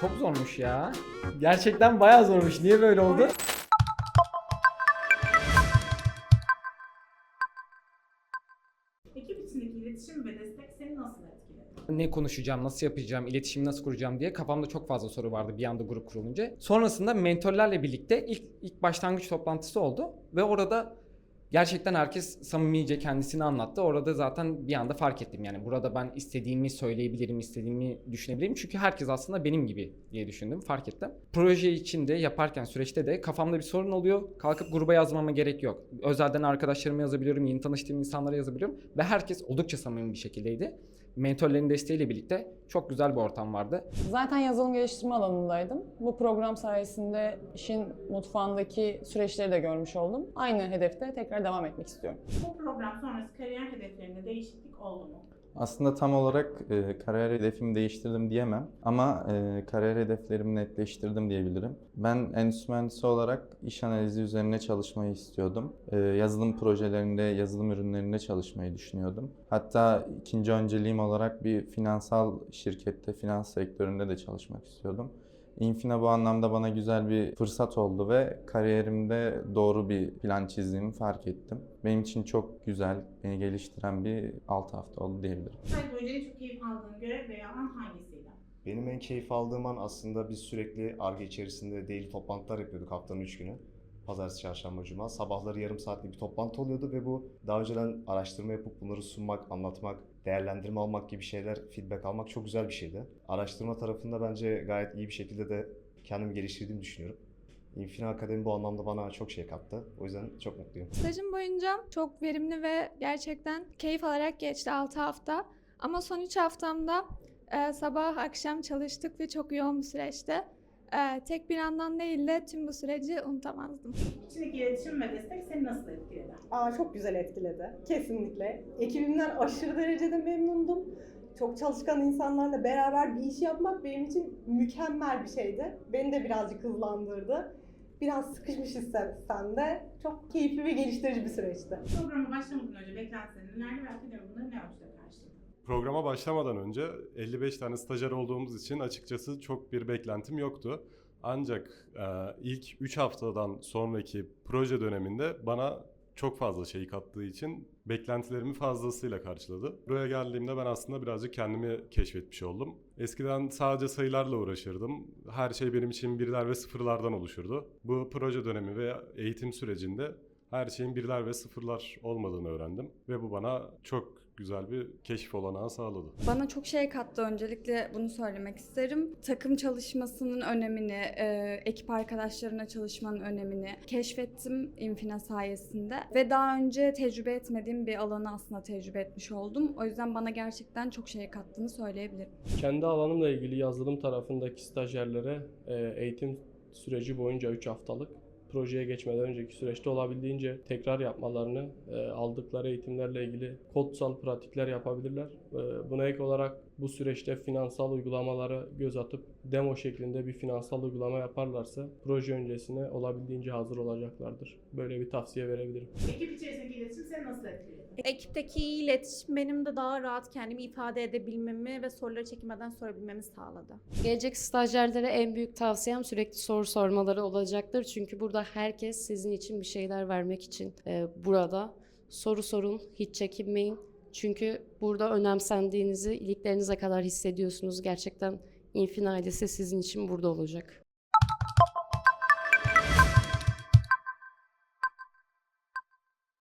Çok zormuş ya. Gerçekten bayağı zormuş. Niye böyle oldu? Ekip içindeki iletişim ve destek seni nasıl etkiledi? ne konuşacağım, nasıl yapacağım, iletişimi nasıl kuracağım diye kafamda çok fazla soru vardı bir anda grup kurulunca. Sonrasında mentorlarla birlikte ilk ilk başlangıç toplantısı oldu ve orada gerçekten herkes samimice kendisini anlattı. Orada zaten bir anda fark ettim yani burada ben istediğimi söyleyebilirim, istediğimi düşünebilirim. Çünkü herkes aslında benim gibi diye düşündüm, fark ettim. Proje içinde yaparken süreçte de kafamda bir sorun oluyor. Kalkıp gruba yazmama gerek yok. Özelden arkadaşlarıma yazabiliyorum, yeni tanıştığım insanlara yazabiliyorum ve herkes oldukça samimi bir şekildeydi. Mentorların desteğiyle birlikte çok güzel bir ortam vardı. Zaten yazılım geliştirme alanındaydım. Bu program sayesinde işin mutfağındaki süreçleri de görmüş oldum. Aynı hedefte tekrar devam etmek istiyorum. Bu program sonrası kariyer hedeflerinde değişiklik oldu mu? Aslında tam olarak e, kariyer hedefimi değiştirdim diyemem ama e, kariyer hedeflerimi netleştirdim diyebilirim. Ben endüstri mühendisi olarak iş analizi üzerine çalışmayı istiyordum. E, yazılım projelerinde, yazılım ürünlerinde çalışmayı düşünüyordum. Hatta ikinci önceliğim olarak bir finansal şirkette, finans sektöründe de çalışmak istiyordum. Infina bu anlamda bana güzel bir fırsat oldu ve kariyerimde doğru bir plan çizdiğimi fark ettim. Benim için çok güzel, beni geliştiren bir 6 hafta oldu diyebilirim. Hayat boyunca çok keyif aldığın görev veya an hangisiydi? Benim en keyif aldığım an aslında biz sürekli ARGE içerisinde daily toplantılar yapıyorduk haftanın 3 günü. Pazartesi, çarşamba, cuma. Sabahları yarım saatlik bir toplantı oluyordu ve bu daha önceden araştırma yapıp bunları sunmak, anlatmak, değerlendirme almak gibi şeyler, feedback almak çok güzel bir şeydi. Araştırma tarafında bence gayet iyi bir şekilde de kendimi geliştirdiğimi düşünüyorum. Infina Akademi bu anlamda bana çok şey kattı. O yüzden çok mutluyum. Stajım boyunca çok verimli ve gerçekten keyif alarak geçti 6 hafta. Ama son 3 haftamda e, sabah akşam çalıştık ve çok yoğun bir süreçti. E, tek bir andan değil de tüm bu süreci unutamazdım. İçindeki iletişim ve destek seni nasıl etkiledi? Aa, çok güzel etkiledi. Kesinlikle. Ekibimden aşırı derecede memnundum. Çok çalışkan insanlarla beraber bir iş yapmak benim için mükemmel bir şeydi. Beni de birazcık hızlandırdı. Biraz sıkışmış hissetsem de çok keyifli ve geliştirici bir süreçti. Programa başlamadan önce beklentilerin nelerdi ve bunları ne ölçüde? Programa başlamadan önce 55 tane stajyer olduğumuz için açıkçası çok bir beklentim yoktu. Ancak e, ilk 3 haftadan sonraki proje döneminde bana çok fazla şey kattığı için beklentilerimi fazlasıyla karşıladı. Buraya geldiğimde ben aslında birazcık kendimi keşfetmiş oldum. Eskiden sadece sayılarla uğraşırdım. Her şey benim için birler ve sıfırlardan oluşurdu. Bu proje dönemi ve eğitim sürecinde her şeyin birler ve sıfırlar olmadığını öğrendim. Ve bu bana çok güzel bir keşif olanağı sağladı. Bana çok şey kattı öncelikle bunu söylemek isterim. Takım çalışmasının önemini, e, ekip arkadaşlarına çalışmanın önemini keşfettim Infina sayesinde. Ve daha önce tecrübe etmediğim bir alanı aslında tecrübe etmiş oldum. O yüzden bana gerçekten çok şey kattığını söyleyebilirim. Kendi alanımla ilgili yazılım tarafındaki stajyerlere e, eğitim süreci boyunca 3 haftalık projeye geçmeden önceki süreçte olabildiğince tekrar yapmalarını, e, aldıkları eğitimlerle ilgili kodsal pratikler yapabilirler. E, buna ek olarak bu süreçte finansal uygulamalara göz atıp demo şeklinde bir finansal uygulama yaparlarsa proje öncesine olabildiğince hazır olacaklardır. Böyle bir tavsiye verebilirim. Ekip içerisindeki iletişim seni nasıl etkiledi? Ekipteki iletişim benim de daha rahat kendimi ifade edebilmemi ve soruları çekinmeden sorabilmemi sağladı. Gelecek stajyerlere en büyük tavsiyem sürekli soru sormaları olacaktır. Çünkü burada herkes sizin için bir şeyler vermek için e, burada. Soru sorun, hiç çekinmeyin. Çünkü burada önemsendiğinizi iliklerinize kadar hissediyorsunuz. Gerçekten Infin ailesi sizin için burada olacak.